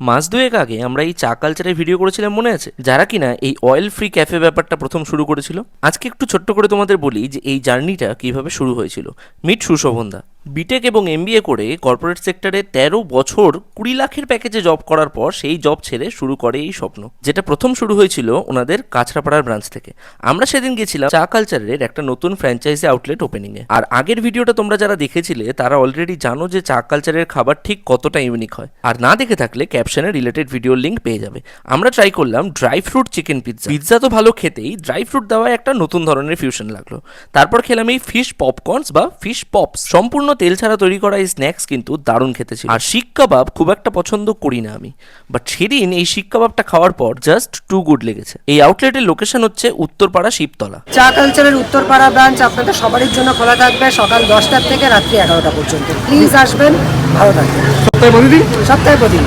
মাস দুয়েক আগে আমরা এই চা কালচারের ভিডিও করেছিলাম, মনে আছে? যারা কিনা এই অয়েল ফ্রি ক্যাফে ব্যাপারটা প্রথম শুরু করেছিল, আজকে একটু ছোট্ট করে তোমাদের বলি যে এই জার্নিটা কীভাবে শুরু হয়েছিল। মিট সুশোভনদা বিটেক এবং এমবিএ করে কর্পোরেট সেক্টরে তেরো বছর কুড়ি লাখের প্যাকেজে জব করার পর সেই জব ছেড়ে শুরু করে এই স্বপ্ন। যেটা প্রথম শুরু হয়েছিল ওনাদের কাছড়াপাড়ার ব্রাঞ্চ থেকে। আমরা সেদিন গেছিলাম চা কালচারের একটা নতুন ফ্র্যাঞ্চাইজি আউটলেট ওপেনিং এ। আর আগের ভিডিওটা তোমরা যারা দেখেছিলে, তারা অলরেডি জানো যে চা কালচারের খাবার ঠিক কতটা ইউনিক হয়। আর না দেখে থাকলে ক্যাপশনে রিলেটেড ভিডিওর লিঙ্ক পেয়ে যাবে। আমরা ট্রাই করলাম dry fruit chicken pizza pizza তো ভালো খেতেই ড্রাই ফ্রুট দেওয়ায় একটা নতুন ধরনের ফিউশন লাগল। তারপর খেলাম এই ফিশ পপকর্নস বা ফিশ পপস সম্পূর্ণ তেল ছাড়া তৈরি করা এই স্ন্যাক্স কিন্তু দারুণ খেতে ছিল। আর শিক কাবাব খুব একটা পছন্দ করি না আমি। বাট সেদিন এই শিক কাবাবটা খাওয়ার পর জাস্ট টু গুড লেগেছে। এই আউটলেটের লোকেশন হচ্ছে উত্তরপাড়া শিবতলা। চা কালচারের উত্তরপাড়া ব্রাঞ্চ আপনাদের সবারই জন্য খোলা থাকবে সকাল দশটার থেকে রাত্রি এগারোটা পর্যন্ত। প্লিজ আসবেন ভালো থাকবেন। সপ্তাহে প্রতিদিন? সপ্তাহে প্রতিদিন।